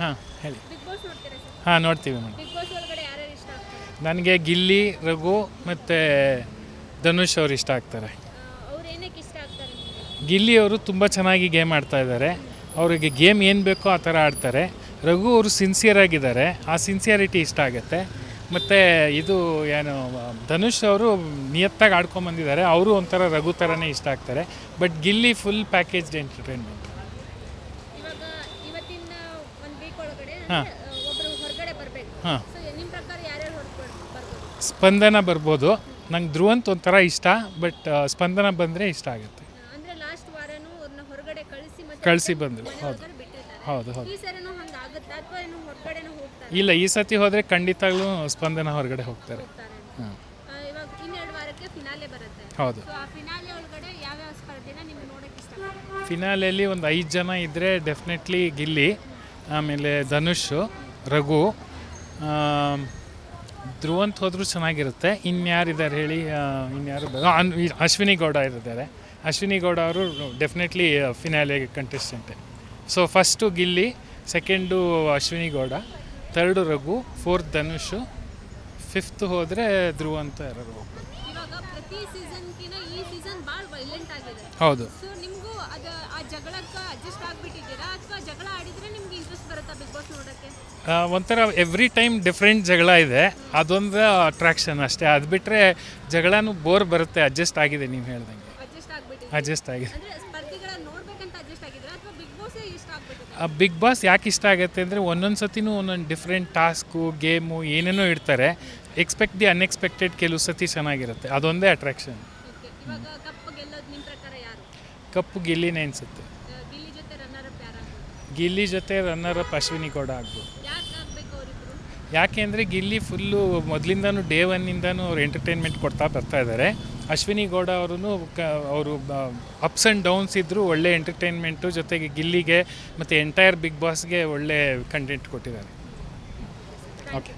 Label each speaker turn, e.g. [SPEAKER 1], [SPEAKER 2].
[SPEAKER 1] ಹಾಂ ಹೇಳಿ.
[SPEAKER 2] Bigg Boss ನೋಡ್ತೀರಾ ಸರ್?
[SPEAKER 1] ಹಾಂ ನೋಡ್ತೀವಿ ಮೇಡಮ್.
[SPEAKER 2] ಬಿಗ್ ಬಾಸ್ ಒಳಗಡೆ ಯಾರ್ಯಾರು ಇಷ್ಟ ಆಗ್ತಾರೆ?
[SPEAKER 1] ನನಗೆ ಗಿಲ್ಲಿ ರಘು ಮತ್ತು ಧನುಷ್ ಅವರು ಇಷ್ಟ ಆಗ್ತಾರೆ.
[SPEAKER 2] ಅವ್ರು ಏನಕ್ಕೆ ಇಷ್ಟ ಆಗ್ತಾರೆ ನಿಮಗೆ?
[SPEAKER 1] ಗಿಲ್ಲಿ ಅವರು ತುಂಬ ಚೆನ್ನಾಗಿ ಗೇಮ್ ಆಡ್ತಾ ಇದ್ದಾರೆ ಅವರಿಗೆ ಗೇಮ್ ಏನು ಬೇಕೋ ಆ ಥರ ಆಡ್ತಾರೆ. ರಘು ಅವರು ಸಿನ್ಸಿಯರ್ ಆಗಿದ್ದಾರೆ. ಆ ಸಿನ್ಸಿಯರಿಟಿ ಇಷ್ಟ ಆಗುತ್ತೆ. ಮತ್ತು ಇದು ಏನು ಧನುಷ್ ಅವರು ನಿಯತ್ತಾಗಿ ಆಡ್ಕೊಂಬಂದಿದ್ದಾರೆ ಅವರು ಒಂಥರ ರಘು ಥರನೇ ಇಷ್ಟ ಆಗ್ತಾರೆ. But Gilli full packaged entertainment
[SPEAKER 2] ಇವಾಗ ಇವತ್ತಿನ ಒಂದು ವೀಕ್ ಒಳಗಡೆ
[SPEAKER 1] ಹಾ.
[SPEAKER 2] ಒಬ್ರು ಹೊರಗಡೆ ಬರಬೇಕು.
[SPEAKER 1] ಹಾಂ.
[SPEAKER 2] ಸೊ ನಿಮ್ಮ ಪ್ರಕಾರ ಯಾರ್ಯಾರು ಹೊರಗೆ ಬರ್ಬೋದು
[SPEAKER 1] ಸ್ಪಂದನ ಬರ್ಬೋದು. ನಂಗೆ ಧ್ರುವಂತ್ ಒಂಥರ ಇಷ್ಟ ಬಟ್ ಸ್ಪಂದನ ಬಂದರೆ ಇಷ್ಟ ಆಗುತ್ತೆ.
[SPEAKER 2] ಅಂದ್ರೆ ಲಾಸ್ಟ್ ವಾರನೂ ಅವ್ರನ್ನ ಹೊರಗಡೆ ಕಳಿಸಿ ಮತ್ತೆ
[SPEAKER 1] ಕಳಿಸಿ ಬಂದರು. ಹೌದು.
[SPEAKER 2] ಬಿಟ್ಟಿರ್ತಾರೆ.
[SPEAKER 1] ಹೌದು ಹೌದು.
[SPEAKER 2] ಈ ಸರಿನೂ ಹಂಗೆ ಆಗುತ್ತಾ? ಅಥವಾ ಏನು ಹೊರಗಡೆನೂ ಹೋಗ್ತಾರೆ?
[SPEAKER 1] ಇಲ್ಲ ಈ ಸತಿ ಹೋದರೆ ಖಂಡಿತಾಗ್ಲೂ ಸ್ಪಂದನ ಹೊರಗಡೆ ಹೋಗ್ತಾರೆ.
[SPEAKER 2] ಹೋಗ್ತಾರೆ.
[SPEAKER 1] ಹಾಂ.
[SPEAKER 2] ಆ, ಇವಾಗ ಇನ್ನೆರಡು ವಾರಕ್ಕೆ ಫಿನಾಲೆ ಬರುತ್ತೆ.
[SPEAKER 1] ಹೌದು.
[SPEAKER 2] ಸೊ ಆ ಫಿನಾಲೆ ಒಳಗಡೆ ಯಾವ್ಯಾವ ಸ್ಪರ್ಧೆನ ನಿಮ್ಗೆ ನೋಡಕ್ಕೆ ಇಷ್ಟ? ಆಗುತ್ತೆ?
[SPEAKER 1] ಫಿನಾಲೆಯಲ್ಲಿ ಒಂದು ಐದು ಜನ ಇದ್ದರೆ ಡೆಫಿನೆಟ್ಲಿ ಗಿಲ್ಲಿ. ಆಮೇಲೆ ಧನುಷ್ ರಘು ಧ್ರುವಂತ ಹೋದರೂ ಚೆನ್ನಾಗಿರುತ್ತೆ. ಇನ್ಯಾರಿದ್ದಾರೆ ಹೇಳಿ ಇನ್ಯಾರು ಅಶ್ವಿನಿ ಗೌಡ ಇರಿದ್ದಾರೆ ಅಶ್ವಿನಿ ಗೌಡ ಅವರು definitely finale ಕಂಟೆಸ್ಟೆಂಟೆ so first Gilli second Ashwini Gowda third Raghu fourth Dhanush fifth ಹೋದರೆ ಯಾರು
[SPEAKER 2] ಭಾಳ ವೈಲೆಂಟ್ ಆಗಿದೆ.
[SPEAKER 1] ಹೌದು.
[SPEAKER 2] ಜಗಳಕ್ಕೆ ಅಡ್ಜಸ್ಟ್ ಆಗಿಬಿಟ್ಟಿದ್ದೀರಾ? ಅಥವಾ ಜಗಳ ಆಡಿದ್ರೆ ನಿಮ್ಗೆ ಇಂಟ್ರೆಸ್ಟ್ ಬರುತ್ತಾ ಬಿಗ್ ಬಾಸ್ ನೋಡೋಕ್ಕೆ?
[SPEAKER 1] ಒಂಥರ ಎವ್ರಿ ಟೈಮ್ ಡಿಫ್ರೆಂಟ್ ಜಗಳ ಇದೆ. ಅದೊಂದು ಅಟ್ರಾಕ್ಷನ್ ಅಷ್ಟೇ. ಅದು ಬಿಟ್ಟರೆ ಜಗಳನೂ ಬೋರ್ ಬರುತ್ತೆ. ಅಡ್ಜಸ್ಟ್ ಆಗಿದೆ ನೀವು ಹೇಳ್ದಂಗೆ.
[SPEAKER 2] ಅಡ್ಜಸ್ಟ್
[SPEAKER 1] ಆಗಿದೆ.
[SPEAKER 2] ಅಂದ್ರೆ ಸ್ಪರ್ಧಿಗಳನ್ನ ನೋಡ್ಬೇಕಂತ ಅಡ್ಜಸ್ಟ್ ಆಗಿದ್ದೀರಾ? ಅಥವಾ ಬಿಗ್ ಬಾಸ್ ಇಷ್ಟ ಆಗ್ಬಿಟ್ಟಿದೆ
[SPEAKER 1] ಆ ಬಿಗ್ ಬಾಸ್ ಯಾಕೆ ಇಷ್ಟ ಆಗುತ್ತೆ ಅಂದರೆ ಒಂದೊಂದು ಸತಿನೂ ಒಂದೊಂದು ಡಿಫ್ರೆಂಟ್ ಟಾಸ್ಕು ಗೇಮು ಏನೇನೋ ಇಡ್ತಾರೆ. ಎಕ್ಸ್ಪೆಕ್ಟ್ ದಿ ಅನ್ಎಕ್ಸ್ಪೆಕ್ಟೆಡ್ ಕೆಲವು ಸತಿ ಚೆನ್ನಾಗಿರುತ್ತೆ. ಅದೊಂದೇ ಅಟ್ರಾಕ್ಷನ್
[SPEAKER 2] ಓಕೆ ಇವಾಗ ಕಪ್ ಗೆಲ್ಲೋದು ನಿಮ್ಮ ಪ್ರಕಾರ ಯಾರು?
[SPEAKER 1] ಕಪ್ಪು ಗಿಲ್ಲಿನೇ ಅನಿಸುತ್ತೆ.
[SPEAKER 2] ಗಿಲ್ಲಿ ಜೊತೆ ರನ್ನರ್ ಅಪ್
[SPEAKER 1] ಅಶ್ವಿನಿ ಗೌಡ ಆಗ್ಬೋದು. ಯಾಕೆ ಅಂದರೆ ಗಿಲ್ಲಿ ಫುಲ್ಲು ಮೊದಲಿಂದನೂ ಡೇ ಒನ್ನಿಂದನೂ ಅವ್ರು ಎಂಟರ್ಟೈನ್ಮೆಂಟ್ ಕೊಡ್ತಾ ಬರ್ತಾ ಇದ್ದಾರೆ ಅಶ್ವಿನಿ ಗೌಡ ಅವರು ಕ ಅವರು ಅಪ್ಸ್ ಆ್ಯಂಡ್ ಡೌನ್ಸ್ ಇದ್ದರೂ ಒಳ್ಳೆ ಎಂಟರ್ಟೈನ್ಮೆಂಟು ಜೊತೆಗೆ ಗಿಲ್ಲಿಗೆ ಮತ್ತು ಎಂಟೈರ್ ಬಿಗ್ ಬಾಸ್ಗೆ ಒಳ್ಳೆ ಕಂಟೆಂಟ್ ಕೊಟ್ಟಿದ್ದಾರೆ. ಓಕೆ